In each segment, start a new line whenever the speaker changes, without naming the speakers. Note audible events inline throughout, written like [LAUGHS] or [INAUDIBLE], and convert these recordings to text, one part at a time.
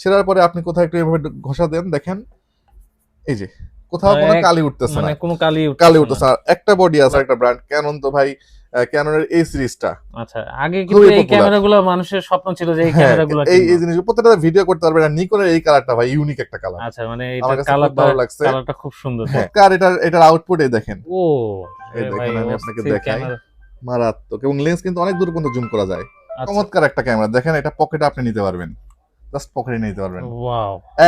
ছেড়ার পরে আপনি কোথাও একটু এভাবে ঘষা দেন দেখেন। এই যে কোথাও কোনো কালি উঠতেছে
মানে
না
কোনো কালি
কালি উঠতেছে না। একটা বডি আছে একটা ব্র্যান্ড ক্যানন তো ভাই ক্যাননের এই সিরিজটা
আচ্ছা আগে কিন্তু এই ক্যামেরাগুলো মানুষের স্বপ্ন ছিল যে এই ক্যামেরাগুলো
এই এই জিনিস প্রত্যেকটা ভিডিও করতে পারবে না। নিকনের এই কালারটা ভাই ইউনিক একটা কালার
আচ্ছা মানে এটা কালারটা
ভালো লাগছে।
কালারটা খুব সুন্দর।
হ্যাঁ আর এটার এটার আউটপুট এই দেখেন।
ও
এই দেখেন, আমি আপনাকে দেখাই। মারাত্মক। এবং লেন্স কিন্তু অনেক দূর পর্যন্ত জুম করা যায়।
আচ্ছা।
চমৎকার একটা ক্যামেরা দেখেন এটা পকেটে আপনি নিতে পারবেন। জাস্ট পকেটে নিতে পারবেন।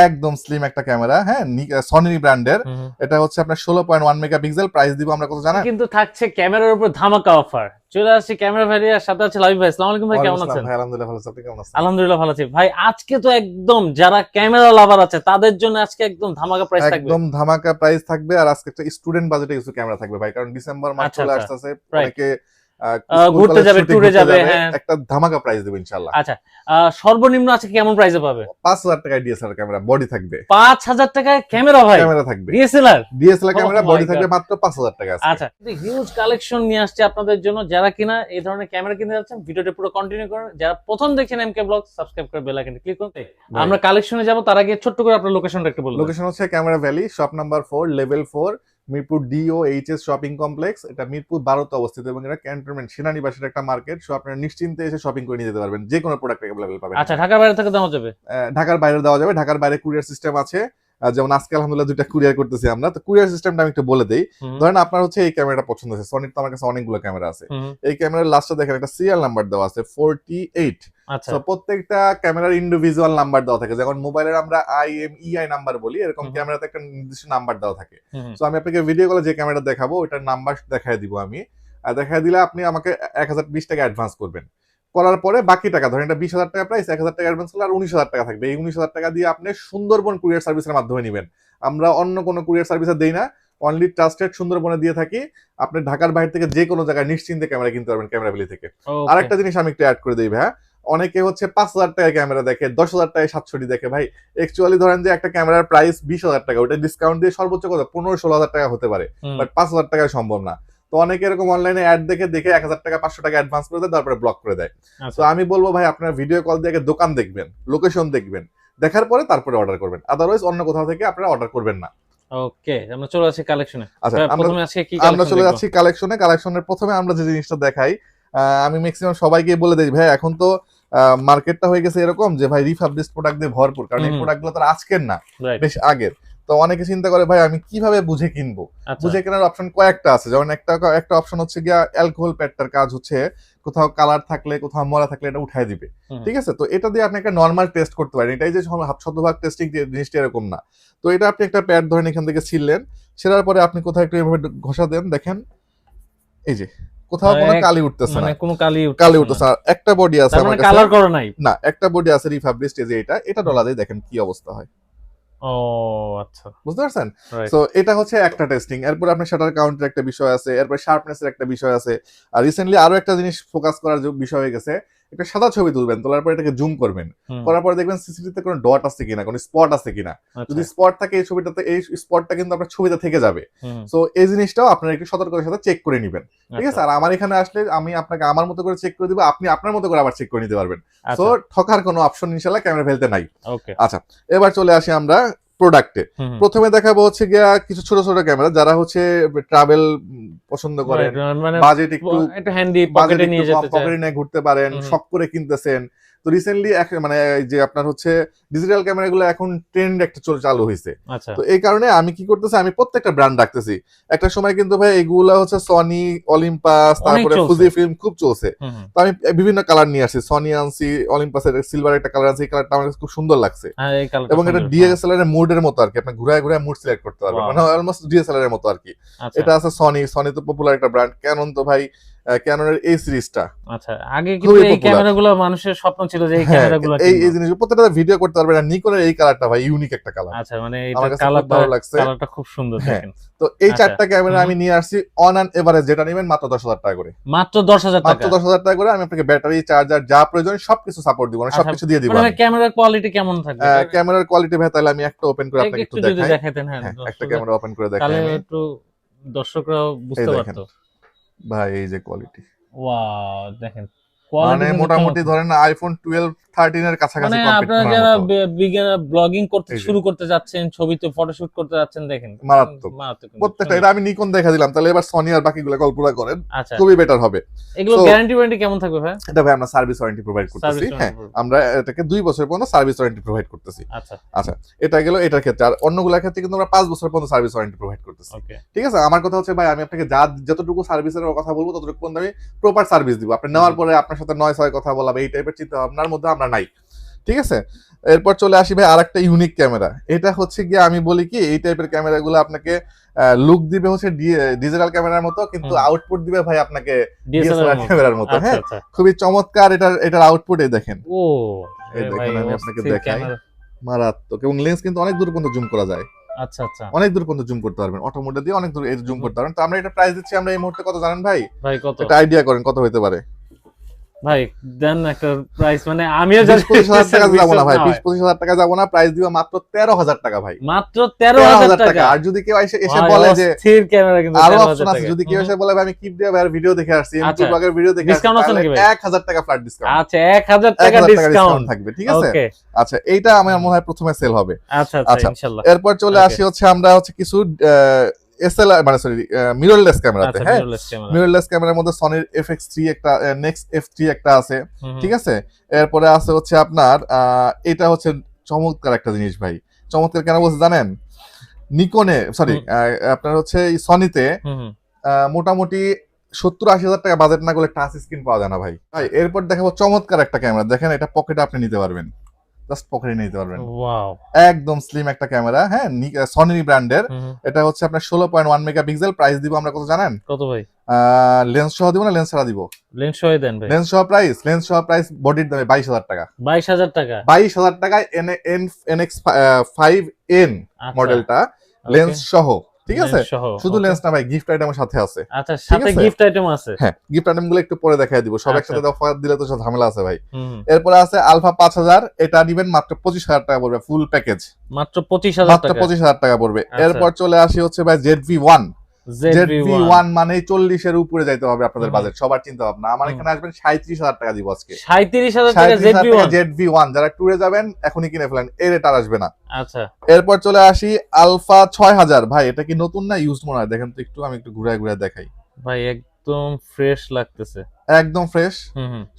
একদম স্লিম একটা ক্যামেরা হ্যাঁ সনি ব্র্যান্ডের এটা হচ্ছে আপনার ষোলো পয়েন্ট ওয়ান মেগাপিক্সেল প্রাইস দিব আমরা কত জানেন?
কিন্তু থাকছে ক্যামেরার উপর ধামাকা অফার চলে আসছে ক্যামেরা ভ্যারিয়ার সাথে আছে লাইভ ভাই আসসালামু আলাইকুম ভাই কেমন আছেন?
ভাই আলহামদুলিল্লাহ ভালো আছি কেমন আছেন?
আলহামদুলিল্লাহ ভালো আছি। ভাই আজকে তো একদম যারা ক্যামেরা লাভার আছে তাদের জন্য আজকে একদম ধামাকা প্রাইস থাকবে।
একদম ধামাকা প্রাইস থাকবে আর আজকে একটা স্টুডেন্ট বাজেটে কিছু ক্যামেরা থাকবে ভাই কারণ ডিসেম্বর মাস
আচ্ছা,
চলে
আচ্ছা। Right.
অনেকে
ঘুরতে যাবে, ট্যুরে যাবে, হ্যাঁ।
একটা ধামাকা প্রাইস দেবো ইনশাল্লাহ
আচ্ছা সর্বনিম্ন আছে কেমন প্রাইসে পাবে?
পাঁচ হাজার টাকায় ডিএসএলআর ক্যামেরা বডি থাকবে।
পাঁচ হাজার টাকায় ক্যামেরা ভাই।
ক্যামেরা থাকবে।
ডিএসএলআর
ডিএসএলআর ক্যামেরা বডি থাকবে মাত্র পাঁচ হাজার টাকা আছে।
আচ্ছা হিউজ কালেকশন নিয়ে আসছে আপনাদের জন্য। যারা কিনা এই ধরনের ক্যামেরা কিনতে যাচ্ছেন ভিডিওটা পুরো কন্টিনিউ করুন। যারা প্রথম দেখছেন এমকে ব্লগ সাবস্ক্রাইব করে বেল আইকনটা ক্লিক করুন। আমরা কালেকশনে যাব তার আগে ছোট্ট করে আপনার লোকেশনটা একটু বলুন
লোকেশন হচ্ছে camera valley shop number four level four Mirpur D O H S shopping complex এটা মিরপুর বারোতে অবস্থিত এবং এটা ক্যান্টনমেন্ট সেনানিবাসের একটা মার্কেট সো আপনারা নিশ্চিন্তে এসে শপিং করে নিয়ে যেতে পারবেন। যে কোনো প্রোডাক্ট অ্যাভেলেবল পাবেন।
আচ্ছা ঢাকার বাইরে থেকে দেওয়া যাবে?
ঢাকার বাইরে দেওয়া যাবে ঢাকার বাইরে কুরিয়ার সিস্টেম আছে। যেমন আজকে আলহামদুলিল্লাহ দুইটা কুরিয়ার করতেছি আমরা তো কুরিয়ার সিস্টেমটা আমি একটু বলে দেই। ধরেন আপনার হচ্ছে এই ক্যামেরাটা পছন্দ আছে সনির তো আমার কাছে অনেকগুলো ক্যামেরা আছে। এই ক্যামেরার লাস্টে দেখেন একটা সিরিয়াল নাম্বার দেওয়া আছে ফোরটি এইট
আচ্ছা
প্রত্যেকটা ক্যামেরার ইন্ডিভিজুয়াল নাম্বার দেওয়া থাকে যেমন মোবাইলের আমরা আই এম ইআই নাম্বার বলি এরকম। ক্যামেরাতে একটা নির্দিষ্ট নাম্বার দেওয়া থাকে। তো আমি আপনাকে ভিডিও কলে যে ক্যামেরা দেখাবো ওটার নাম্বার দেখায় দিব আমি। আর দেখায় দিলে আপনি আমাকে এক হাজার বিশ টাকা অ্যাডভান্স করবেন। করার পরে বাকি টাকা ধরেন এটা বিশ হাজার টাকা প্রাইস এক হাজার টাকা অ্যাডভান্স করলে আর উনিশ হাজার টাকা থাকবে। এই উনিশ হাজার টাকা দিয়ে আপনি সুন্দরবন কুরিয়ার সার্ভিসের মাধ্যমে নেবেন। আমরা অন্য কোনো কুরিয়ার সার্ভিসে দেই না। অনলি ট্রাস্টেড সুন্দরবনে দিয়ে থাকি। আপনি ঢাকার বাইরে থেকে যে কোনো জায়গায় নিশ্চিন্তে ক্যামেরা কিনতে পারবেন ক্যামেরা ভ্যালি থেকে।
Okay.
আরেকটা জিনিস আমি একটু অ্যাড করে দিই ভাই অনেকে হচ্ছে পাঁচ হাজার টাকা ক্যামেরা দেখে দশ হাজার টাকায় সাতশোটি দেখে। ভাই অ্যাকচুয়ালি ধরেন যে একটা ক্যামেরার প্রাইস বিশ হাজার টাকা ওটা ডিসকাউন্ট দিয়ে সর্বোচ্চ কত? পনেরো ষোলো হাজার টাকা হতে পারে। বাট পাঁচ হাজার টাকায় সম্ভব না। তো অনেকে এরকম অনলাইনে অ্যাড দেখে দেখে এক হাজার টাকা পাঁচশো টাকা অ্যাডভান্স করে দেয় তারপরে ব্লক করে দেয়।
আচ্ছা।
তো আমি বলব ভাই আপনার ভিডিও কল দিয়ে আগে দোকান দেখবেন লোকেশন দেখবেন। দেখার পরে তারপরে অর্ডার করবেন। আদারওয়াইজ অন্য কোথাও থেকে আপনারা অর্ডার করবেন না।
ওকে আমরা চলে আসি কালেকশনে
আচ্ছা
প্রথমে আজকে কি
আমরা চলে যাচ্ছি কালেকশনে কালেকশনের প্রথমে আমরা যে জিনিসটা দেখাই আহ, আমি ম্যাক্সিমাম সবাইকে বলে দিই ভাই এখন তো মার্কেটটা হয়ে গেছে এরকম যে ভাই রিফাবলিশ প্রোডাক্ট দিয়ে ভরপুর। কারণ এই
হুম।
প্রোডাক্টগুলো তো আজকের না বেশ আগের। তো অনেকে চিন্তা করে ভাই আমি কীভাবে বুঝে কিনবো?
আচ্ছা।
বুঝে কেনার অপশন কয়েকটা আছে। যেমন একটা একটা অপশন হচ্ছে গিয়া অ্যালকোহল প্যাডটার কাজ হচ্ছে কোথাও কালার থাকলে কোথাও মরা থাকলে এটা উঠাই দিবে। ঠিক আছে? তো এটা দিয়ে আপনি একটা নর্মাল টেস্ট করতে পারেন। এটাই যে শতভাগ টেস্টিং জিনিসটা এরকম না। তো এটা আপনি একটা প্যাড ধরেন এখান থেকে ছিললেন ছেড়ার পরে আপনি কোথাও একটু এভাবে ঘষা দেন দেখেন। এই যে কোথাও কোনো কালি উঠতেছে
মানে
না।
কোনো কালি
কালি উঠতেছে। না একটা বডি আছে আমার
মানে কালার করা নাই।
না একটা বডি আছে রিফাবলিশড এই যে এটা। এটা ডলা দিয়ে দেখেন কি অবস্থা হয়।
ও আচ্ছা।
বুঝতে পারছেন?
সো
তো এটা হচ্ছে একটা টেস্টিং এরপর আপনার শাটার কাউন্টের একটা বিষয় আছে এরপর শার্পনেস এর একটা বিষয় আছে। আর রিসেন্টলি আরও একটা জিনিস ফোকাস করার বিষয় হয়ে গেছে একটা সাদা ছবি তুলবেন তোলার পর এটাকে জুম করবেন। করার পর দেখবেন সিসিটিভিতে কোনো ডট আছে কিনা কোনো স্পট আছে কিনা।
আচ্ছা,
যদি স্পট থাকে এই ছবিটাতে এই স্পটটা কিন্তু আপনার ছবিতে থেকে যাবে। সো এই জিনিসটাও আপনারা একটু সতর্কতার সাথে চেক করে নেবেন। ঠিক আছে?
আচ্ছা,
আর আমার এখানে আসলে আমি আপনাকে আমার মতো করে চেক করে দিব আপনি আপনার মতো করে আবার চেক করে নিতে পারবেন।
আচ্ছা,
সো ঠকার কোনো অপশন ইনশাল্লাহ ক্যামেরা ফেলতে নাই।
ওকে
এবার চলে আসি আমরা প্রোডাক্টে। প্রথমে দেখাবো হচ্ছে গিয়া কিছু ছোট ছোট ক্যামেরা যারা হচ্ছে ট্রাভেল পছন্দ করেন
মানে
বাজেট একটু
হ্যান্ডি পকেটে নিয়ে যেতে
পকেটে নিয়ে ঘুরতে পারেন
শক
শখ করে কিনতেছেন। তো রিসেন্টলি মানে যে আপনার হচ্ছে ডিজিটাল ক্যামেরা গুলো এখন ট্রেন্ড একটা চালু হয়েছে
আচ্ছা।
তো এই কারণে আমি কি করতেছি আমি প্রত্যেকটা ব্র্যান্ড রাখতেছি। একটা সময় কিন্তু ভাই এগুলা হচ্ছে সনি অলিম্পাস তারপরে ফুজি ফিল্ম খুব চলছে। তো আমি বিভিন্ন কালার নিয়ে আসি সনি আনছি অলিম্পাসের সিলভার একটা কালার আনছি এই কালারটা আমার খুব সুন্দর লাগছে।
হ্যাঁ
এবং এটা। ডিএসএলআর এর মুডের মতো আর কি। আপনি ঘুরায় ঘুরায় মুড সিলেক্ট করতে পারবেন। মানে অলমোস্ট ডিএসএলআর এর মতো আর কি।
আচ্ছা,
এটা আছে সনি সনি তো পপুলার একটা ব্র্যান্ড ক্যানন তো ভাই ক্যাননের এই সিরিজটা
আচ্ছা আগে কিন্তু এই. ক্যামেরাগুলো মানুষের স্বপ্ন ছিল যে এই
হ্যাঁ,
ক্যামেরাগুলো
এই এই জিনিস প্রত্যেকটা ভিডিও করতে না। নিকনের এই কালারটা ভাই ইউনিক একটা কালার
আচ্ছা মানে এটা
ভালো লাগছে।
কালারটা খুব সুন্দর
হ্যাঁ।
দেখেন।
তো এই
আচ্ছা।
চারটা ক্যামেরা আমি নিয়ে আসছি অন এভারেজ যেটা নেবেন মাত্র দশ হাজার টাকা করে।
মাত্র
মাত্র
টাকা।
দশ হাজার টাকা করে আমি আপনাকে ব্যাটারি চার্জার যা প্রয়োজন সবকিছু সাপোর্ট দিব। মানে
আচ্ছা,
সবকিছু দিয়ে দিব
মানে ক্যামেরার কোয়ালিটি কেমন থাকবে?
ক্যামেরার কোয়ালিটি ভাই তাহলে আমি একটা ওপেন করে আপনাকে
একটু
একটু দেখাই।
দেখাতেন হ্যাঁ
হ্যাঁ, একটা ক্যামেরা ওপেন করে দেখাই
তাহলে একটু দর্শকরাও বুঝতে পারতো।
ভাই এই যে কোয়ালিটি
ওয়াও দেখেন
মানে মোটামুটি ধরেন আইফোন টুয়েলভ থার্টিন এর কাছাকাছি
মানে আপনারা যারা ব্লগিং করতে শুরু করতে যাচ্ছেন ছবিতে ফটোশুট করতে যাচ্ছেন দেখেন।
মারাত্মক। প্রত্যেকটা এটা আমি নিকন দেখা দিলাম তাহলে এবার সনি আর বাকিগুলো কল্পনা করেন
আচ্ছা।
খুবই বেটার হবে।
এগুলো গ্যারান্টি ওয়ারেন্টি কেমন থাকবে ভাই?
এটা ভাই আমরা সার্ভিস ওয়ারেন্টি প্রোভাইড করতেছি হ্যাঁ। আমরা এটাকে দুই বছর পর্যন্ত সার্ভিস ওয়ারেন্টি প্রোভাইড করতেছি।
আচ্ছা।
এটা গেল এটার ক্ষেত্রে। আর অন্যগুলোর ক্ষেত্রে কিন্তু আমরা পাঁচ বছর পর্যন্ত সার্ভিস ওয়ারেন্টি প্রোভাইড করতেছি। ঠিক আছে? আমার কথা হচ্ছে ভাই আমি আপনাকে যা যতটুকু সার্ভিসের কথা বলব ততটুকু পর্যন্ত আমি প্রপার সার্ভিস দিব। আপনি নেওয়ার পরে আপনার সাথে নয় ছয় কথা বলা বা এই টাইপের চিন্তা ভাবনার মধ্যে আমরা নাই। ঠিক আছে? এরপর চলে আসি ভাই আরেকটা ইউনিক ক্যামেরা এটা হচ্ছে গিয়ে আমি বলি কি এই টাইপের ক্যামেরাগুলো আপনাকে লুক দিবে হচ্ছে ডিজিটাল ক্যামেরার মতো কিন্তু আউটপুট দিবে ভাই আপনাকে
ডিএসএলআর
ক্যামেরার মতো।
আচ্ছা
হ্যাঁ?
আচ্ছা।
খুবই চমৎকার এটার এটার আউটপুট এই দেখেন।
ও
এই দেখুন, আমি আপনাকে দেখাই। মারাত্মক এবং লেন্স কিন্তু অনেক দূর পর্যন্ত জুম করা যায়।
আচ্ছা আচ্ছা।
অনেক দূর পর্যন্ত জুম করতে পারবেন অটোমোটে দিয়ে অনেক দূর জুম করতে পারবেন। তো আমরা এটা প্রাইস দিচ্ছি আমরা এই মুহূর্তে কত জানেন ভাই?
ভাই কত?
এটা আইডিয়া করেন কত হতে পারে?
ভাই দেন একটা প্রাইস মানে
পঁচিশ টাকা যাব না ভাই টাকা যাব না প্রাইস দিব মাত্র তেরো হাজার টাকা ভাই।
মাত্র তেরো
তেরো
হাজার
হাজার টাকা।
টাকা।
আর যদি কেউ এসে এসে বলে যে
অস্থির ক্যামেরা কিন্তু
আরও
13,000
অপশন আছে। যদি কেউ এসে বলে আমি কিপ দিয়ে ভাই ভিডিও দেখে আসছি এমপি
আচ্ছা।
ব্লগের ভিডিও দেখে আসছি
আছে নাকি ভাই?
এক হাজার টাকা ফ্ল্যাট ডিসকাউন্ট
আচ্ছা এক হাজার
এক
টাকা
হাজার টাকা ডিসকাউন্ট থাকবে ঠিক আছে? আচ্ছা এইটা আমার মনে হয় প্রথমে সেল হবে।
আচ্ছা
আচ্ছা।
আচ্ছা ইনশাআল্লাহ
এরপর চলে আসি হচ্ছে আমরা হচ্ছে কিছু এসএলআর মানে সরি মিররলেস ক্যামেরাতে হ্যাঁ? মিররলেস ক্যামেরার মধ্যে সনির থ্রি একটা নেক্সট এফ থ্রি একটা আছে। ঠিক আছে? এরপরে আছে হচ্ছে আপনার এটা হচ্ছে চমৎকার একটা জিনিস ভাই। চমৎকার কেন বলছে জানেন? নিকনে সরি আপনার হচ্ছে সনিতে মোটামুটি সত্তর আশি হাজার টাকা বাজেট না করলে টাচ স্ক্রিন পাওয়া যায় না ভাই। ভাই এরপর দেখাবো চমৎকার একটা ক্যামেরা দেখেন এটা পকেটে আপনি নিতে পারবেন। জাস্ট পকেটে নিতে পারবেন। একদম স্লিম একটা ক্যামেরা হ্যাঁ সনি ব্র্যান্ডের। এটা হচ্ছে আপনার ষোলো point one megapixel price দিব আমরা কত জানেন?
কত ভাই?
লেন্স সহ দিব না লেন্স ছাড়া দিব?
লেন্স সহ দেন ভাই।
লেন্স সহ প্রাইস লেন্স সহ প্রাইস বডির দামে বাইশ হাজার টাকা।
বাইশ হাজার টাকা?
বাইশ হাজার টাকায় N N NX five N মডেলটা লেন্স সহ। ঠিক আছে? শুধু লেন্স না ভাই গিফট আইটেম সাথে আছে।
আচ্ছা সাথে গিফট আইটেম আছে?
হ্যাঁ গিফট আইটেমগুলো একটু পরে দেখাই দিব। সব
আচ্ছা।
একসাথে অফার দিলে তো সব ঝামেলা আছে ভাই। এরপরে আছে আলফা পাঁচ হাজার এটা নিবেন মাত্র পঁচিশ হাজার টাকা পড়বে ফুল প্যাকেজ
মাত্র 25000 টাকা
মাত্র
টাকা।
পঁচিশ হাজার টাকা পড়বে।
আচ্ছা।
এরপর চলে আসি হচ্ছে ভাই Z V one Z V
ZV1
one মানে উপরে যাইতে হবে আপনাদের বাজেট সবার চিন্তা ভাবনা। আমার এখানে আসবেন সাঁত্রিশ হাজার টাকা দিব আজকে।
সাঁত্রিশ হাজার টাকা
সাঁত্রিশ হাজার
ZV1
টাকা জেড ভি ওয়ান যারা ট্যুরে যাবেন এখনই কিনে ফেলেন। এর এটা আসবে না।
আচ্ছা।
এরপর চলে আসি আলফা ছয় হাজার। ভাই এটা কি নতুন না ইউজ মনে হয়? দেখেন তো একটু আমি একটু ঘুরে ঘুরে দেখাই।
ভাই একদম ফ্রেশ লাগতেছে।
একদম ফ্রেশ।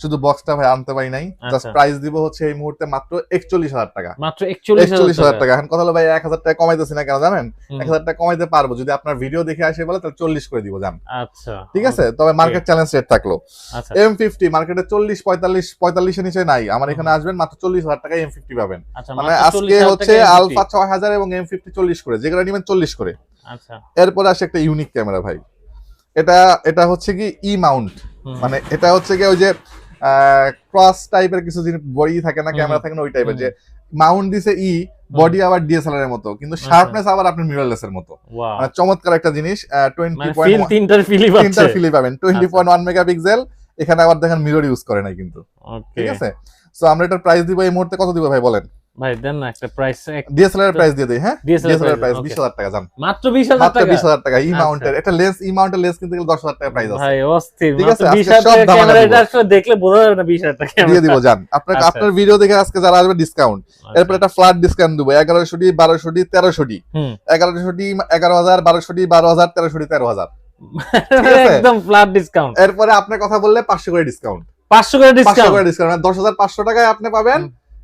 শুধু বক্সটা ভাই আনতে পারি নাই। জাস্ট
আচ্ছা।
প্রাইস দিব হচ্ছে এই মুহূর্তে মাত্র একচল্লিশ হাজার টাকা।
মাত্র একচল্লিশ
একচল্লিশ হাজার
হাজার
টাকা। এখন কথা হলো ভাই এক হাজার টাকা কমাইতেছি না কেন জানেন?
হুম,
এক হাজার টাকা কমাইতে পারব। যদি আপনার ভিডিও দেখে আসে বলে তাহলে চল্লিশ করে দিব জান।
আচ্ছা।
ঠিক আছে? তবে মার্কেট চ্যালেঞ্জ রেট থাকল।
আচ্ছা।
এম ফিফটি মার্কেটে চল্লিশ পঁয়তাল্লিশ পঁয়তাল্লিশের নিচে নাই। আমার এখানে আসবেন মাত্র চল্লিশ হাজার টাকা এম ফিফটি পাবেন।
আচ্ছা
মানে আজকে হচ্ছে আলফা ছয় হাজার এবং এম ফিফটি চল্লিশ করে। যেগুলো নেবেন চল্লিশ করে।
আচ্ছা।
এরপর আসে একটা ইউনিক ক্যামেরা ভাই। এটা এটা হচ্ছে কি ই মাউন্ট মানে এটা হচ্ছে কি ওই যে ক্রস টাইপের কিছু জিনিস বডি থাকে না ক্যামেরা থাকে না ওই টাইপের যে মাউন্ট দিছে ই বডি আবার ডিএসএলআর এর মতো কিন্তু
আচ্ছা।
শার্পনেস আবার আপনি মিররলেস এর মতো. মানে চমৎকার একটা জিনিস টোয়েন্টি
মানে ফিল
পয়েন্ট
তিনটার
ফিলি পাবেন টোয়েন্টি
আচ্ছা।
পয়েন্ট ওয়ান মেগাপিক্সেল এখানে আবার দেখেন মিরর ইউজ করে নাই কিন্তু। ঠিক আছে? সো আমরা এটার প্রাইস দিব এই মুহূর্তে কত দিব ভাই বলেন?
ভাই দেন না একটা প্রাইস
ডিএসএলআর প্রাইস দিয়ে দিই হ্যাঁ? ডিএসএলআর প্রাইস টাকা জান।
মাত্র
মাত্র
টাকা?
ই
আচ্ছা।
মাউন্টের এটা লেন্স ই মাউন্টের লেন্স কিন্তু দশ হাজার টাকা প্রাইস আছে।
ভাই অস্থির। মাত্র বিশ
আজকে
হাজার
সব
টাকা
দামাদামি
ক্যামেরা এটা
দিব।
আসলে দেখলে বোঝা যাবে না বিশ হাজার টাকা
দিয়ে দিব জান। আপনার
আচ্ছা।
আপনার ভিডিও দেখে আজকে যারা আসবে ডিসকাউন্ট এরপর একটা ফ্ল্যাট ডিসকাউন্ট দেবো এগারোশো ডি বারোশো ডি তেরোশো ডি।
হুম।
এগারোশো ডি এগারো হাজার বারোশো ডি বারো হাজার তেরোশো ডি তেরো হাজার? [LAUGHS]
একদম ফ্ল্যাট ডিসকাউন্ট
এরপরে আপনার কথা বললে পাঁচশো করে ডিসকাউন্ট
পাঁচশো করে
পাঁচশো
ডিসকাউন্ট
করে ডিসকাউন্ট দশ হাজার পাঁচশো টাকায় আপনি পাবেন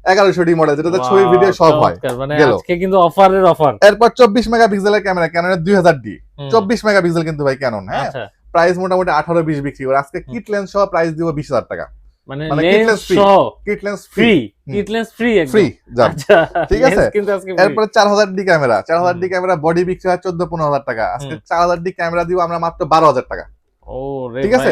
হুম।
এগারোশো ডি মডেল যেটাতে ছবি ভিডিও সব হয়।
মানে। আজকে কিন্তু অফারের অফার।
এরপর চব্বিশ মেগা পিক্সেলের ক্যামেরা ক্যানোনের দুই হাজার ডি চব্বিশ মেগা পিক্সেল কিন্তু ভাই ক্যানন হ্যাঁ?
আচ্ছা।
প্রাইস মোটামুটি আঠারো বিশ বিক্রি করে। আজকে কিট লেন্স সহ প্রাইস দিব বিশ হাজার টাকা।
মানে
মানে
লেন্স সহ।
Kit lens free
free free
free
আচ্ছা
ঠিক আছে? চার হাজার ডি ক্যামেরা চার হাজার ডি ক্যামেরা বডি বিক্রি হয় চোদ্দ পনেরো হাজার টাকা। আজকে
হুম।
চার হাজার ডি ক্যামেরা দিব আমরা মাত্র বারো হাজার টাকা।
ও রে
ঠিক আছে?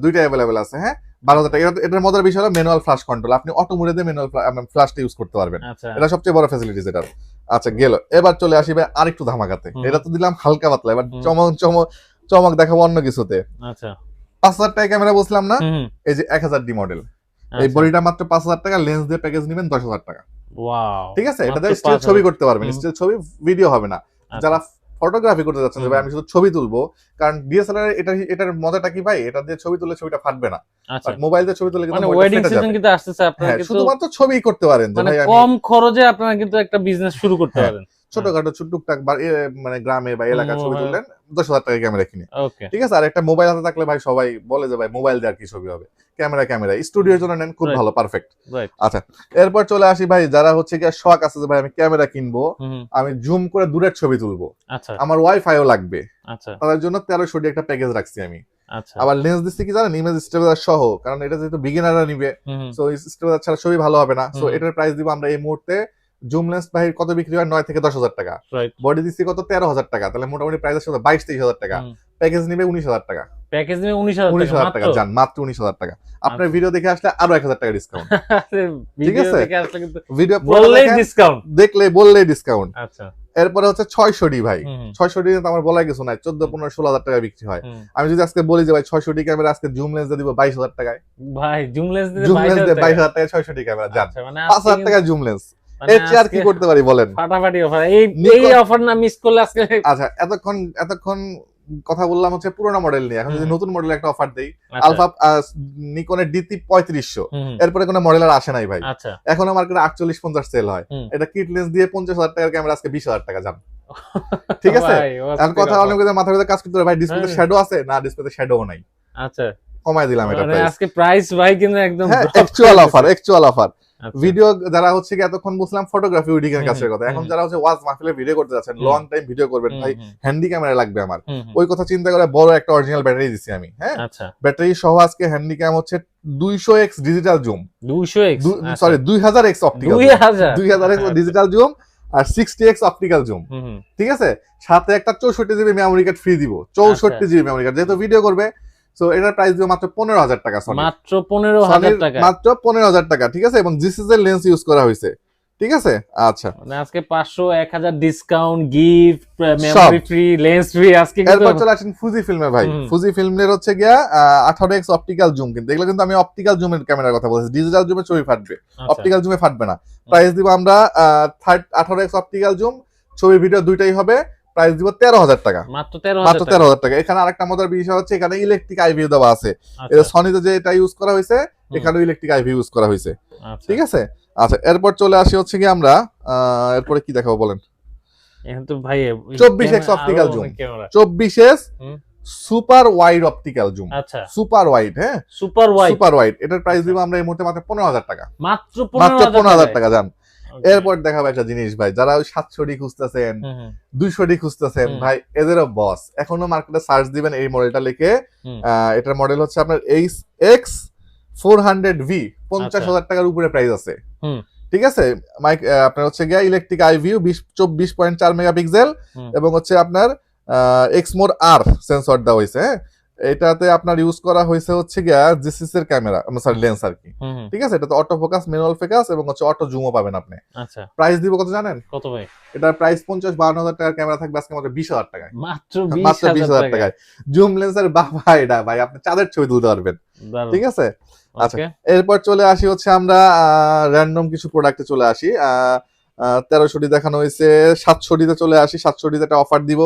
দুইটা আছে হ্যাঁ? বারো হাজার টাকা। এটা- এটার মজার বিষয় হলো ম্যানুয়াল ফ্লাশ কন্ট্রোল আপনি অটো মোডে দিয়ে ম্যানুয়াল ফ্লাশটা ইউজ করতে পারবেন।
আচ্ছা।
এটা সবচেয়ে বড় ফ্যাসিলিটিস এটার। আচ্ছা গেল। এবার চলে আসি ভাই আরেকটু ধামাকাতে। এটা তো দিলাম হালকা পাতলা। এবার চমক চমক চমক দেখাবো অন্য কিছুতে।
আচ্ছা।
পাঁচ হাজার টাকা ক্যামেরা বসলাম না? এই যে এক হাজার ডি মডেল এই
আচ্ছা।
বডিটা মাত্র পাঁচ হাজার টাকা লেন্স দিয়ে প্যাকেজ নেবেন দশ হাজার টাকা।
ওয়াও।
ঠিক আছে? এটাতে স্টিল ছবি করতে পারবেন। স্টিল ছবি ভিডিও হবে না।
আচ্ছা।
যারা ফটোগ্রাফি করতে যাচ্ছেন যে ভাই আমি শুধু ছবি তুলবো। কারণ ডিএসএলআর এটা এটার মজাটা কি ভাই? এটা দিয়ে ছবি তুললে ছবিটা ফাটবে না।
আচ্ছা।
মোবাইল দিয়ে ছবি তুললে কিন্তু
মানে ওয়েডিং সিজন কিন্তু আসতেছে আপনারা
হ্যাঁ
কিন্তু
শুধুমাত্র ছবি করতে পারেন
মানে কম খরচে আপনারা কিন্তু একটা বিজনেস শুরু করতে
হ্যাঁ।
পারেন।
ছোটখাটো টুকটাক মানে গ্রামে বা এলাকার ছবি তুললেন দশ হাজার টাকা ক্যামেরা কিনে। ঠিক আছে? আর একটা মোবাইল হাতে থাকলে ভাই সবাই বলে যে ভাই মোবাইল দিয়ে আর কি ছবি হবে? Camera camera. স্টুডিওর জন্য নেন খুব ভালো পারফেক্ট
আচ্ছা
এরপর চলে আসি ভাই যারা হচ্ছে কি শখ আছে যে ভাই আমি ক্যামেরা কিনবো আমি জুম করে দূরের ছবি তুলবো।
আচ্ছা।
আমার ওয়াইফাইও লাগবে।
আচ্ছা।
তাদের জন্য তেরোশো ডি একটা প্যাকেজ রাখছি আমি।
আচ্ছা।
আবার লেন্স দিচ্ছি কি জানেন? ইমেজ স্টেবিলাইজার সহ কারণ এটা যেহেতু বিগিনাররা নিবে। সো স্টেবিলাইজার ছাড়া ছবি ভালো হবে না। সো এটার প্রাইস দিব আমরা এই মুহূর্তে জুম লেন্স ভাই কত বিক্রি হয়? নয় থেকে দশ হাজার টাকা। বডি দিচ্ছি কত? তেরো হাজার টাকা। তাহলে মোটামুটি প্রাইস আসছে বাইশ তেইশ হাজার টাকা। প্যাকেজ নিবে উনিশ হাজার টাকা।
প্যাকেজ নিয়ে উনিশ হাজার
টাকা যান মাত্র? উনিশ হাজার টাকা। আপনার ভিডিও দেখে আসলে আরও এক হাজার টাকা ডিসকাউন্ট [LAUGHS]
ভিডিও
আছে? ভিডিও
বললেই ডিসকাউন্ট
দেখলে বললেই ডিসকাউন্ট
আচ্ছা।
এরপরে হচ্ছে ছয়শো ডি ভাই। ছয়শো ডি তো আমার বলাই কিছু নাই। চোদ্দ পনেরো ষোলো হাজার টাকা বিক্রি হয়। আমি যদি আজকে বলি যে ভাই ছয়শো ডি ক্যামেরা আজকে জুম লেন্স দিব বাইশ হাজার টাকায়।
ভাই জুম লেন্স
জুম লেন্স বাইশ
টাকা।
হাজার টাকায় ছয়শো ডি ক্যামেরা যান
আচ্ছা, মানে
পাঁচ হাজার টাকা জুম লেন্স আর কি করতে পারি বলেন?
ফাটাফাটি অফার এই এই অফার না মিস করলে আজকে
আচ্ছা এতক্ষণ এতক্ষণ কথা বললাম হচ্ছে পুরোনো মডেল নিয়ে। এখন যদি নতুন মডেল একটা অফার দেই
আচ্ছা,
আলফা নিকনের পঁয়ত্রিশশো।
হুম,
এরপরে কোনো মডেল আর আসে নাই ভাই।
আচ্ছা।
এখনও মার্কেটে আটচল্লিশ পঞ্চাশ সেল হয়। এটা কিট লেন্স দিয়ে পঞ্চাশ হাজার টাকার ক্যামেরা আজকে বিশ হাজার টাকা যান ঠিক আছে? এখন কথা। অনেক কাজ করতে ভাই ডিসপ্লেতে
হ্যাঁ।
শ্যাডো আছে? না ডিসপ্লেতে শ্যাডো নাই।
আচ্ছা।
কমাই দিলাম এটা
মানে আজকে প্রাইস ভাই কিন্তু একদম
হ্যাঁ অ্যাকচুয়াল অফার। অ্যাকচুয়াল অফার
আচ্ছা,
ভিডিও যারা হচ্ছে এতক্ষণ বুঝলাম ফটোগ্রাফি উইডিং এর কাছের কথা। এখন যারা হচ্ছে ওয়াজ মাহফিলে ভিডিও করতে যাচ্ছেন লং টাইম ভিডিও করবেন ভাই হ্যান্ডি ক্যামেরা লাগবে আমার। ওই কথা চিন্তা করে বড় একটা অরিজিনাল ব্যাটারি দিছি আমি হ্যাঁ?
আচ্ছা।
ব্যাটারি সহ আজকে হ্যান্ডি ক্যাম হচ্ছে দুইশো এক্স ডিজিটাল জুম
দুইশো এক্স
সরি দুই হাজার এক্স অপটিক্যাল
দুই হাজার।
এক্স
আচ্ছা।
ডিজিটাল জুম আর সিক্সটি এক্স অপটিক্যাল জুম। ঠিক আছে? সাথে একটা চৌষট্টি জিবি মেমোরি কার্ড ফ্রি দিব। চৌষট্টি
আচ্ছা।
জিবি মেমোরি কার্ড যেহেতু ভিডিও করবে তো এটার প্রাইস মাত্র পনেরো হাজার টাকা
মাত্র পনেরো হাজার টাকা।
মাত্র পনেরো হাজার টাকা ঠিক আছে? এবং জিসিস এর লেন্স ইউজ করা হয়েছে ঠিক আছে? আচ্ছা।
মানে আজকে discount gift memory free lens free আজকে কিন্তু
এরপর চলে আসেন ফুজি ফিল্মে ভাই। ফুজি ফিল্মের হচ্ছে গিয়া আঠারো এক্স অপটিক্যাল জুম কিন্তু। এগুলো কিন্তু আমি অপটিক্যাল জুমের ক্যামেরার কথা বলছি। ডিজিটাল জুমে ছবি ফাটবে।
আচ্ছা,
অপটিক্যাল জুমে ফাটবে না। প্রাইস দিব আমরা আঠারো এক্স অপটিক্যাল জুম ছবি ভিডিও দুইটাই হবে। প্রাইস দিব তেরো হাজার টাকা।
মাত্র তেরো হাজার টাকা।
এখানে আরেকটা মজার বিষয় হচ্ছে এখানে ইলেকট্রিক আইভিউ দেওয়া আছে।
আচ্ছা,
এটা সনিতে যে এটা ইউজ করা হয়েছে
হুম,
এখানেও ইলেকট্রিক আইভিউ ইউজ করা হয়েছে।
আচ্ছা।
ঠিক আছে? আচ্ছা এরপর চলে আসি হচ্ছে কি আমরা এরপরে কি দেখাবো বলেন?
এখন তো ভাই
24x optical zoom।
ক্যামেরা
চব্বিশ S super wide optical zoom
আচ্ছা।
সুপার ওয়াইড হ্যাঁ?
সুপার ওয়াইড
সুপার ওয়াইড এটার প্রাইস দিব আমরা এই মুহূর্তে মাত্র পনেরো হাজার টাকা।
মাত্র
মাত্র
পনেরো
পনেরো হাজার
টাকা
টাকা যান এরপর দেখাবো একটা জিনিস ভাই যারা ওই সাতশো ডি খুঁজতেছেন দুইশো ডি খুঁজতেছেন। ভাই এদেরও বস এখনও মার্কেটে সার্চ দিবেন এই মডেলটা লিখে। এটার মডেল হচ্ছে আপনার H X four hundred V পঞ্চাশ
আচ্ছা।
হাজার টাকার উপরে প্রাইস আছে। ঠিক আছে? মাইক আপনার হচ্ছে গিয়া ইলেকট্রিক আই ভিউ বিশ চব্বিশ পয়েন্ট চার মেগাপিক্সেল। এবং হচ্ছে আপনার এক্সমোর আর সেন্সর দেওয়া হয়েছে হ্যাঁ? এটাতে আপনার ইউজ করা হয়েছে হচ্ছে গিয়া জিসিস এর ক্যামেরা সরি লেন্স আর কি। ঠিক আছে? এটাতে অটো ফোকাস ম্যানুয়াল ফোকাস এবং হচ্ছে অটো জুমও পাবেন আপনি।
আচ্ছা।
প্রাইস দিব কত জানেন?
কত ভাই?
এটার প্রাইস পঞ্চাশ বান্ন হাজার টাকার ক্যামেরা থাকবে আজকে মাত্র বিশ হাজার টাকায়।
মাত্র
মাত্র
বিশ
বিশ হাজার টাকায়। জুম লেন্সের বাবা এটা ভাই আপনি চাঁদের ছবি তুলতে পারবেন। ঠিক আছে? আচ্ছা। এরপর চলে আসি হচ্ছে আমরা র্যান্ডম কিছু প্রোডাক্টে চলে আসি। তেরোশো ডি দেখানো হয়েছে সাতশো ডিতে চলে আসি সাতশো ডিতে একটা অফার দিব।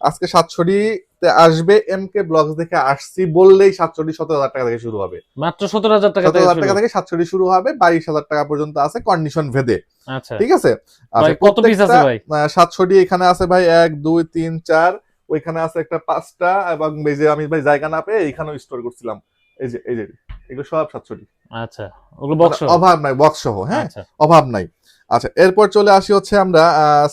আজকে সাতশো ডিতে আসবে এম কে ব্লগস দেখে আসছি বললেই ডি সতেরো হাজার টাকা থেকে শুরু হবে।
মাত্র সতেরো হাজার টাকা
সতেরো হাজার টাকা
শুরু।
থেকে ডি শুরু হবে বাইশ হাজার টাকা পর্যন্ত আছে কন্ডিশন ভেদে।
আচ্ছা।
ঠিক আছে?
ভাই কত পিস আছে ভাই?
সাতশো এখানে আছে ভাই এক দুই তিন চার ওইখানে আছে একটা পাঁচটা এবং এই যে আমি ভাই জায়গা না পেয়ে এখানেও স্টোর করছিলাম। এই যে এই যে এগুলো সব ডি
আচ্ছা ওগুলো বক্স
অভাব নাই বক্স সহ হ্যাঁ?
আচ্ছা।
অভাব নাই। আচ্ছা এরপর চলে আসি হচ্ছে আমরা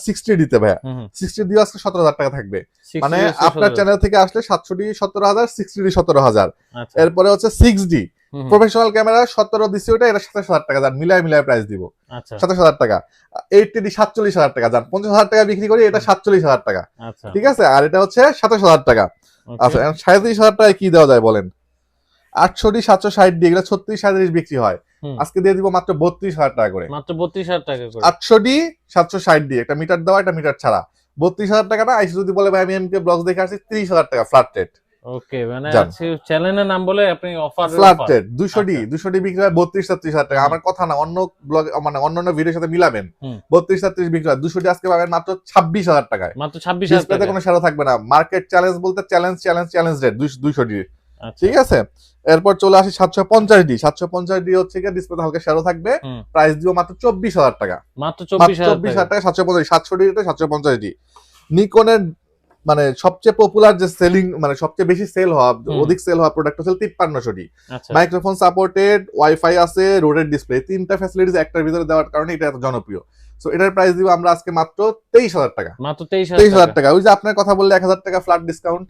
সিক্সটি দিতে ভাইয়া। সিক্সটি দিয়ে আজকে সতেরো হাজার টাকা থাকবে। মানে আপনার চ্যানেল থেকে আসলে সাতশো ডি সতেরো হাজার সিক্সটি ডি সতেরো হাজার।
আচ্ছা।
এরপরে হচ্ছে সিক্স ডি। প্রফেশনাল ক্যামেরা সতেরো দিচ্ছি ওটা এটা সাতাশ হাজার টাকা যান মিলায় মিলায় প্রাইস দিব।
আচ্ছা।
সাতাশ হাজার টাকা। এইটটি ডি সাতচল্লিশ হাজার টাকা যান পঞ্চাশ হাজার টাকা বিক্রি করি এটা সাতচল্লিশ হাজার টাকা।
আচ্ছা।
ঠিক আছে? আর এটা হচ্ছে সাতাশ হাজার টাকা। আচ্ছা সাঁত্রিশ হাজার টাকায় কি দেওয়া যায় বলেন? আটশো ডি সাতশো ষাট ডি এগুলো ছত্রিশ সাঁত্রিশ বিক্রি হয়। আজকে দিয়ে দিব মাত্র বত্রিশ হাজার টাকা করে।
মাত্র বত্রিশ হাজার টাকা করে।
আটশো ডি সাতশো ষাট ডি একটা মিটার দেওয়া একটা মিটার ছাড়া। বত্রিশ হাজার টাকা না আইসি যদি বলে ভাই আমি এমকে ব্লগ দেখে আসছি ত্রিশ হাজার টাকা ফ্ল্যাট রেট
ওকে মানে চ্যানেলের নাম বলে আপনি অফার
ফ্ল্যাট রেট দুশো ডি
আচ্ছা।
ডি বিক্রি হয় তেত্রিশ হাজার টাকা। আমার কথা না অন্য ব্লগ মানে অন্যান্য ভিডিওর সাথে মিলাবেন। বিক্রি হয়। ডি আজকে পাবেন মাত্র ছাব্বিশ হাজার টাকায়।
মাত্র হাজার
কোনো সারা থাকবে না। মার্কেট চ্যালেঞ্জ বলতে চ্যালেঞ্জ চ্যালেঞ্জ চ্যালেঞ্জ রেট দুশো ডি। ঠিক আছে? এরপর চলে আসি সাতশো পঞ্চাশ ডি। সাতশো পঞ্চাশ ডি হচ্ছে গিয়ে হালকে হালকা শ্যাডো থাকবে। প্রাইস দিব মাত্র চব্বিশ হাজার টাকা।
মাত্র চব্বিশ হাজার টাকা।
সাতশো পঞ্চাশ সাতশো ডি সাতশো পঞ্চাশ ডি। নিকনের মানে সবচেয়ে পপুলার যে সেলিং মানে সবচেয়ে বেশি সেল হওয়া অধিক সেল হওয়া প্রোডাক্ট হচ্ছে তিপ্পান্নশো ডি
আচ্ছা।
মাইক্রোফোন সাপোর্টেড ওয়াইফাই আছে রোডের ডিসপ্লে তিনটা ফ্যাসিলিটিস একটার ভিতরে দেওয়ার কারণে এটা এত জনপ্রিয়। সো এটার প্রাইস দিব আমরা আজকে মাত্র তেইশ হাজার টাকা।
মাত্র তেইশ হাজার টাকা।
ওই যে আপনার কথা বললে এক হাজার টাকা ফ্ল্যাট ডিসকাউন্ট।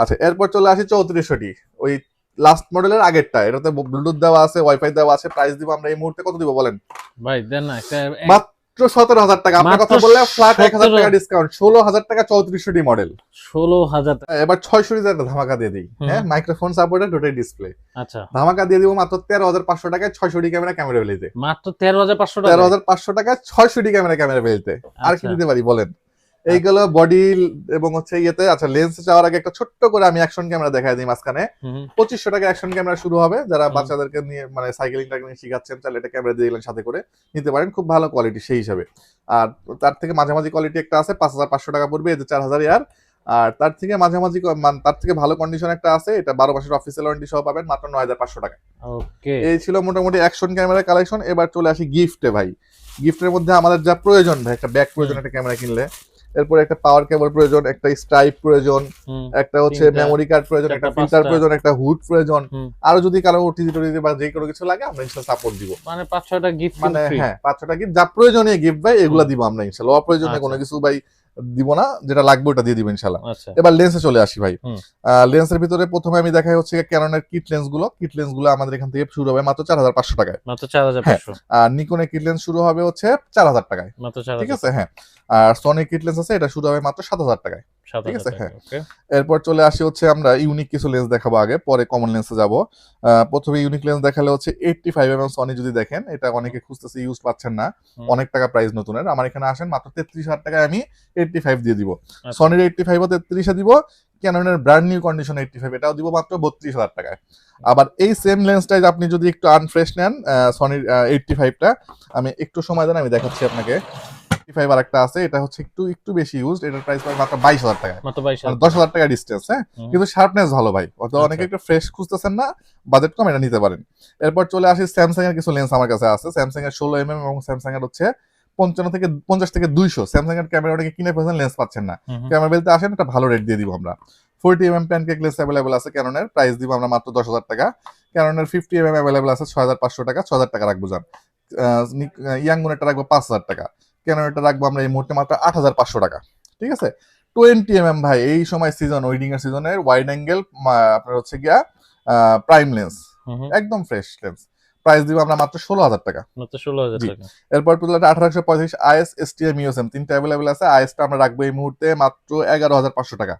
আচ্ছা এরপর চলে আসি চৌত্রিশশো ডি ওই লাস্ট মডেলের আগেরটা। এটাতে ব্লুটুথ দেওয়া আছে ওয়াইফাই দেওয়া আছে। প্রাইস দিব আমরা এই মুহূর্তে কত দিব বলেন?
ভাই দেন না
মাত্র সতেরো হাজার টাকা। আপনার কথা বললে ফ্ল্যাট এক হাজার টাকা ডিসকাউন্ট ষোলো হাজার টাকা চৌত্রিশশো ডি মডেল
ষোলো হাজার
এবার ছয়শো ডি একটা ধামাকা দিয়ে দিই। হ্যাঁ মাইক্রোফোন সাপোর্টেড রোটের ডিসপ্লে
আচ্ছা।
ধামাকা দিয়ে দিব মাত্র তেরো হাজার পাঁচশো টাকায় ছয়শো ডি ক্যামেরা ক্যামেরা বেলিতে
মাত্র তেরো হাজার পাঁচশো টাকা
তেরো হাজার পাঁচশো টাকায় ছয়শো ডি ক্যামেরা ক্যামেরা বেলিতে আর কি
আচ্ছা।
দিতে পারি বলেন? এইগুলো বডি এবং হচ্ছে ইয়েতে আচ্ছা লেন্স যাওয়ার আগে একটা ছোট্ট করে আমি অ্যাকশন ক্যামেরা দেখাই দিই মাঝখানে। পঁচিশশো টাকা অ্যাকশন ক্যামেরা শুরু হবে। যারা বাচ্চাদেরকে নিয়ে মানে সাইকেলিং টাইকেলিং শিখাচ্ছেন তাহলে এটা ক্যামেরা দিয়ে দিলেন সাথে করে। নিতে পারেন খুব ভালো কোয়ালিটি সেই হিসাবে। আর তার থেকে মাঝামাঝি কোয়ালিটি একটা আছে পাঁচ হাজার পাঁচশো টাকা পড়বে এতে চার হাজার ইয়ার আর তার থেকে মাঝামাঝি মান- তার থেকে ভালো কন্ডিশন একটা আছে এটা বারো মাসের অফিসিয়াল ওয়ারেন্টি সহ পাবেন মাত্র নয় হাজার পাঁচশো টাকা। এই ছিল মোটামুটি অ্যাকশন ক্যামেরা কালেকশন এবার চলে আসি গিফটে ভাই। গিফটের মধ্যে আমাদের যা প্রয়োজন ভাই একটা ব্যাগ প্রয়োজন একটা ক্যামেরা কিনলে। এরপর একটা পাওয়ার কেবল প্রয়োজন একটা স্ট্রাইপ প্রয়োজন একটা হচ্ছে মেমোরি কার্ড প্রয়োজন একটা ফিল্টার প্রয়োজন একটা হুড প্রয়োজন। আর যদি কারও ওটিজি টোটিজি বা যে কোনো কিছু লাগে আমরা ইনশাল সাপোর্ট দিব।
মানে পাঁচ ছয়টা গিফট
মানে হ্যাঁ পাঁচ ছয়টা গিফট যা প্রয়োজনীয় গিফট ভাই এগুলা দিব আমরা ইনশাল্লাহ অপ্রয়োজনীয় কোনো
আচ্ছা।
কিছু ভাই দিব না যেটা লাগবে ওটা দিয়ে দিব ইনশাল্লাহ
আচ্ছা।
এবার লেন্সে চলে আসি ভাই। লেন্সের ভিতরে প্রথমে আমি দেখাই হচ্ছে ক্যাননের কিট লেন্সগুলো। কিট লেন্সগুলো আমাদের এখান থেকে শুরু হবে মাত্র চার হাজার পাঁচশো টাকায়।
মাত্র চার হাজার
হ্যাঁ। আর নিকনের কিট লেন্স শুরু হবে হচ্ছে চার হাজার টাকায়।
মাত্র
ঠিক আছে? হ্যাঁ আর সনি কিট লেন্স আছে এটা শুরু হবে মাত্র সাত হাজার টাকায়। ঠিক আছে, হ্যাঁ। এরপর চলে আসি হচ্ছে আমরা ইউনিক কিছু লেন্স দেখাবো আগে পরে কমন লেন্সে যাব। প্রথমে ইউনিক লেন্স দেখালে হচ্ছে এইটটি ফাইভ এম সনি যদি দেখেন এটা অনেকে খুঁজতেছে ইউজ পাচ্ছেন না। অনেক টাকা প্রাইস নতুনের। আমার এখানে আসেন মাত্র তেত্রিশ হাজার টাকায় আমি এইটটি ফাইভ দিয়ে দিব।
আচ্ছা।
সনির এইটটি ফাইভও তেত্রিশে দিব ক্যাননের brand new condition eighty five এটাও দিব মাত্র বত্রিশ হাজার টাকায়। আবার এই সেম লেন্সটাই আপনি যদি একটু আনফ্রেশ নেন সনির এইটটি ফাইভটা আমি একটু সময় দেন আমি দেখাচ্ছি আপনাকে। ফাইভ আর একটা আছে এটা হচ্ছে একটু একটু বেশি ইউজ এটার প্রাইস পাবে মাত্র বাইশ হাজার মানে
হাজার
দশ হাজার টাকা ডিস্টেন্স হ্যাঁ? কিন্তু শার্পনেস ভালো ভাই। অত
আচ্ছা।
অনেকে একটু ফ্রেশ খুঁজতেছেন না বাজেট কম এটা নিতে পারেন। এরপর চলে আসি স্যামসাং এর কিছু লেন্স আমার কাছে আছে। স্যামসাং এর ষোলো এম এবং স্যামসাং এর হচ্ছে পঞ্চান্ন থেকে পঞ্চাশ থেকে দুইশো। স্যামসাং এর ক্যামেরা অনেকে কিনে ফেলছেন লেন্স পাচ্ছেন না। ক্যামেরা বেলতে আসেন একটা ভালো রেট দিয়ে দিব আমরা। Forty M M pancake lens available আছে ক্যাননের প্রাইস দিব আমরা মাত্র দশ হাজার টাকা। ক্যাননের ফিফটি এম এম অ্যাভেলেবল আছে ছয় হাজার পাঁচশো টাকা ছ হাজার টাকা রাখব যান। ইয়াং মোনেরটা রাখব পাঁচ হাজার টাকা। ক্যাননেরটা রাখব? আমরা এই মুহূর্তে মাত্র আট হাজার পাঁচশো টাকা। ঠিক আছে? টোয়েন্টি এম এম ভাই এই সময় সিজন ওয়েডিং এর সিজনের ওয়াইড অ্যাঙ্গেল আপনার হচ্ছে গিয়া প্রাইম লেন্স। একদম ফ্রেশ লেন্স প্রাইস দিব আমরা মাত্র ষোলো হাজার টাকা।
মাত্র ষোলো হাজার টাকা।
এরপর টুলাটা আঠারোশো পঁয়ত্রিশ আইএস এসটিএম ইউএসএম তিনটা অ্যাভেলেবল আছে। আইএসটা আমরা রাখব এই মুহূর্তে মাত্র এগারো হাজার পাঁচশো টাকা।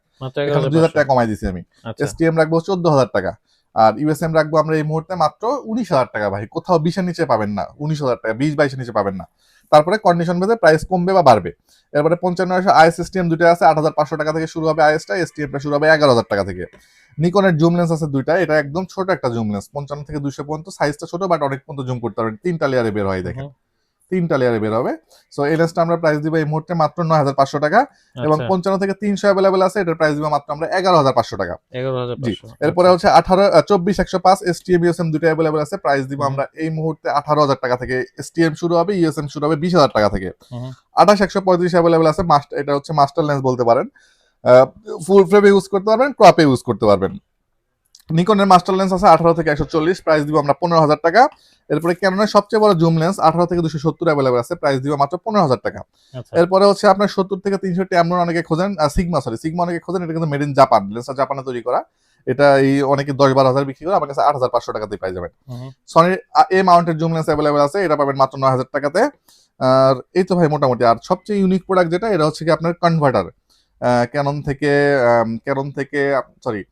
দুই হাজার টাকা কমাই দিছি আমি।
আচ্ছা।
এসটিএম রাখব চোদ্দ হাজার টাকা। আর ইউএসএম রাখব আমরা এই মুহূর্তে মাত্র উনিশ হাজার টাকা ভাই। কোথাও বিশের নিচে পাবেন না। উনিশ হাজার টাকা বিশ বাইশের নিচে পাবেন না। তারপরে কন্ডিশন ভেদে প্রাইস কমবে বা বাড়বে। এরপরে পঞ্চান্ন আইএস এসটিএম দুটো আছে, আট হাজার পাঁচশো টাকা থেকে শুরু হবে আইএসটা এসটিএমটা শুরু হবে এগারো হাজার টাকা থেকে। নিকনের জুম লেন্স আছে দুইটা এটা একদম ছোট একটা জুম লেন্স পঞ্চান্ন থেকে দুশো পর্যন্ত সাইজটা ছোট বাট অনেক পর্যন্ত জুম করতে পারবেন। তিনটা লেয়ারে বের হয়, দেখেন। তিনটা লেয়ারে বের হবে। সো এই লেন্সটা আমরা প্রাইস দিব এই মুহূর্তে মাত্র নয় হাজার পাঁচশো টাকা এবং
আচ্ছা,
পঞ্চান্ন থেকে তিনশো অ্যাভেলেবেল আছে এটার প্রাইস দিব মাত্র আমরা এগারো হাজার পাঁচশো টাকা। এরপরে হচ্ছে আঠারো চব্বিশ একশো পাঁচ এস টি এম ইউএসএম দুটো অ্যাভেলেবেল আছে প্রাইস দিব আমরা এই মুহূর্তে আঠারো হাজার টাকা থেকে। এস টি এম শুরু হবে ইউএসএম শুরু হবে বিশ হাজার টাকা থেকে। আঠাশ একশো পঁয়ত্রিশ অ্যাভেলেবেল আছে মাস্টার এটা হচ্ছে মাস্টার লেন্স বলতে পারেন। ফুল ফ্রেমে ইউজ করতে পারবেন ক্রপে ইউজ করতে পারবেন। নিকনের মাস্টার লেন্স আছে আঠারো থেকে একশো চল্লিশ প্রাইস দিব আমরা পনেরো হাজার টাকা। এরপরে ক্যাননের সবচেয়ে বড় জুম লেন্স আঠারো থেকে দুশো সত্তর অ্যাভেলেবেল আছে প্রাইস দিব মাত্র পনেরো হাজার টাকা।
আচ্ছা।
এরপরে হচ্ছে আপনার সত্তর থেকে তিনশো ট্যামলন অনেকে খোঁজেন সিগমা সরি সিগমা অনেকে খোঁজেন এটা কিন্তু মেড ইন জাপান লেন্সটা জাপানে তৈরি করা। এটা এই অনেকে দশ বারো হাজার বিক্রি করে আমার কাছে আট হাজার পাঁচশো টাকাতে পাই যাবেন। সনির এ মাউন্টের জুম লেন্স অ্যাভেলেবেল আছে এটা পাবেন মাত্র নয় হাজার টাকাতে। আর এই তো ভাই মোটামুটি আর সবচেয়ে ইউনিক প্রোডাক্ট যেটা এটা হচ্ছে কি আপনার কনভার্টার ক্যানন থেকে ক্যানন থেকে সরি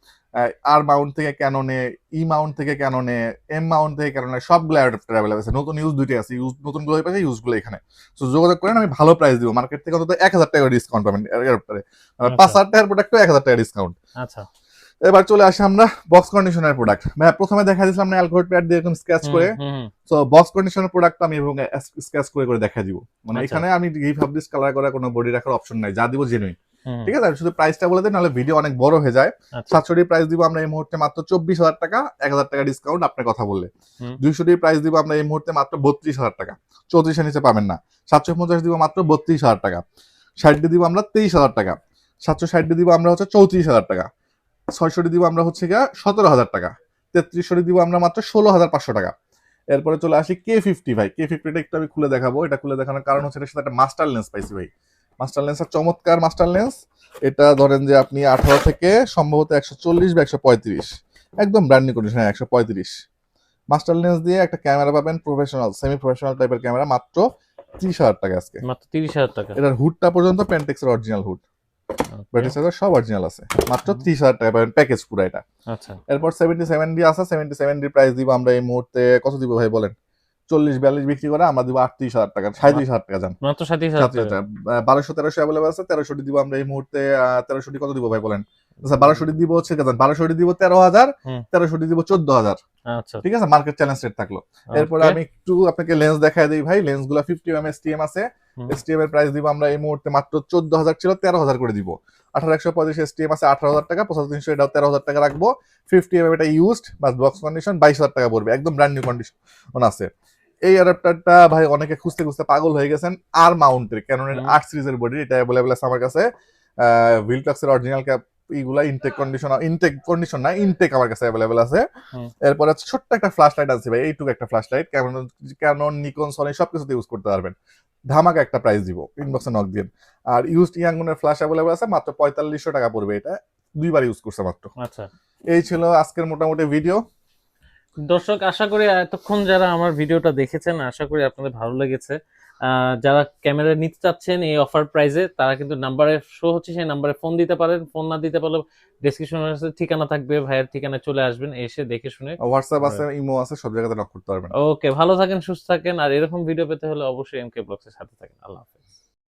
আর মাউন্ট থেকে ক্যাননে ই মাউন্ট থেকে ক্যাননে এম মাউন্ট থেকে ক্যাননে সবগুলো অ্যাডাপ্টার অ্যাভেলেবল আছে। নতুন ইউজ দুইটাই আছে। ইউজ নতুনগুলো পাশে ইউজগুলো এখানে। তো যোগাযোগ করেন আমি ভালো প্রাইস দিব। মার্কেট থেকে অন্তত এক হাজার টাকা ডিসকাউন্ট পাবেন অ্যাডাপ্টারে পাঁচ হাজার টাকার প্রোডাক্টও এক হাজার টাকা ডিসকাউন্ট
আচ্ছা।
এবার চলে আসি আমরা বক্স কন্ডিশনের প্রোডাক্ট ভাই প্রথমে দেখা দিয়েছিলাম না অ্যালকোহল প্যাড দিয়ে এরকম স্কেচ করে। তো বক্স কন্ডিশনের প্রোডাক্ট আমি এবং স্কেচ করে করে দেখা দিব। মানে
আচ্ছা।
এখানে আমি রিফাবলিশ কালার করার কোনো বডি রাখার অপশন নাই। যা দিব জেনুইন ঠিক আছে? শুধু প্রাইসটা বলে দিই নাহলে ভিডিও অনেক বড় হয়ে যায়।
আচ্ছা।
সাতশোটি প্রাইস দিব আমরা এই মুহূর্তে মাত্র চব্বিশ হাজার টাকা এক হাজার টাকা ডিসকাউন্ট আপনার কথা বললে।
হুম।
দুইশোটি প্রাইস দিব আমরা এই মুহূর্তে মাত্র বত্রিশ হাজার টাকা। চৌত্রিশের নিচে পাবেন না। সাতশো পঞ্চাশ দিব মাত্র বত্রিশ হাজার টাকা। ষাটটি দিব আমরা তেইশ হাজার টাকা। সাতশো ষাটটি দিব আমরা হচ্ছে চৌত্রিশ হাজার টাকা। ছয়শোটি দিব আমরা হচ্ছে গিয়া সতেরো হাজার টাকা। তেত্রিশশোটি দিব আমরা মাত্র ষোলো হাজার পাঁচশো টাকা। এরপরে চলে আসি কে ফিফটি ভাই। কে ফিফটিটা একটু আমি খুলে দেখাবো। এটা খুলে দেখানোর কারণ হচ্ছে এটার সাথে একটা মাস্টার লেন্স পাইছি ভাই। মাস্টার লেন্সের চমৎকার মাস্টার লেন্স এটা ধরেন যে আপনি আঠারো থেকে সম্ভবত একশো চল্লিশ বা একশো পঁয়ত্রিশ। একদম ব্র্যান্ড নিউ কন্ডিশন একশো পঁয়ত্রিশ। মাস্টার লেন্স দিয়ে একটা ক্যামেরা পাবেন প্রফেশনাল সেমি প্রফেশনাল টাইপের ক্যামেরা মাত্র ত্রিশ হাজার টাকা আজকে।
মাত্র তিরিশ হাজার টাকা।
এটার হুডটা পর্যন্ত পেন্টেক্সের অরিজিনাল হুড ব্যাটারি চার্জার সব অরিজিনাল আছে। মাত্র ত্রিশ হাজার টাকা পাবেন প্যাকেজ পুরো এটা।
আচ্ছা।
এরপর সেভেন্টি সেভেন ডি আছে সেভেন্টি সেভেন ডি প্রাইস দিব আমরা এই মুহূর্তে। কত দিব ভাই বলেন? চল্লিশ বিয়াল্লিশ বিক্রি করে আমরা দিব আটত্রিশ হাজার টাকা সাঁত্রিশ হাজার টাকা জান।
মাত্র সাঁত্রিশ হাজার টাকা
বারোশো তেরোশো অ্যাভেলেবল আছে তেরোশোটি দিব আমরা এই মুহূর্তে তেরোশোটি কত দিব ভাই বলেন? আচ্ছা বারোশোটি দিব হচ্ছে বারোশোটি দিব তেরো হাজার। তেরোশোটি দিব চোদ্দ হাজার।
আচ্ছা।
ঠিক আছে মার্কেট চ্যালেঞ্জ রেট থাকল। এরপরে আমি একটু আপনাকে লেন্স দেখাই দিই ভাই লেন্সগুলা ফিফটি এম এসটিএম আছে।
হুম।
এসটিএম এর প্রাইস দিব আমরা এই মুহূর্তে মাত্র চোদ্দ হাজার ছিল তেরো হাজার করে দিব। আঠারো একশো পঁয়ত্রিশ এসটিএম আছে আঠারো হাজার টাকা পঁচাত্তর তিনশো এটাও তেরো হাজার টাকা রাখব। ফিফটি এম এটা ইউজড বা বক্স কন্ডিশন বাইশ হাজার টাকা পড়বে একদম ব্র্যান্ড নিউ কন্ডিশন আছে। এই অ্যাডাপ্টারটা ভাই অনেকে খুঁজতে খুঁজতে পাগল হয়ে গেছেন। আর মাউন্টের ক্যাননের। আট সিরিজের বডি এটা অ্যাভেলেবল আছে আমার কাছে। ভিলটক্সের অরিজিনাল ক্যাপ ইগুলা ইনটেক কন্ডিশন ইনটেক কন্ডিশন না ইনটেক আমার কাছে অ্যাভেলেবল আছে। এরপরে ছোট্ট একটা ফ্ল্যাশ লাইট আছে ভাই এইটুকু একটা flash light Canon Canon Nikon Sony সবকিছুতে ইউজ করতে পারবেন। ধামাকা একটা প্রাইস দিব ইনবক্সে নক দিন আর ইউজড ইয়াঙ্গুনের ফ্ল্যাশ অ্যাভেলেবল আছে মাত্র পঁয়তাল্লিশশো টাকা পড়বে এটা। দুইবার ইউজ করছে মাত্র।
আচ্ছা।
এই ছিল আজকের মোটামুটি ভিডিও
দর্শক আশা করি এতক্ষণ যারা আমার ভিডিওটা দেখেছেন আশা করি আপনাদের ভালো লেগেছে। আহ, যারা ক্যামেরা নিতে চাচ্ছেন এই অফার প্রাইজে তারা কিন্তু নাম্বারে শো হচ্ছে সেই নাম্বারে ফোন দিতে পারেন। ফোন না দিতে পারলে ডেসক্রিপশনের ঠিকানা থাকবে ভাইয়ের ঠিকানায় চলে আসবেন এসে দেখে শুনে।
হোয়াটসঅ্যাপ আছে ইমো আছে সব জায়গাতে নক করতে পারবেন।
ওকে ভালো থাকেন সুস্থ থাকেন আর এরকম ভিডিও পেতে হলে অবশ্যই এমকে ব্লগসের সাথে থাকেন। আল্লাহ হাফেজ।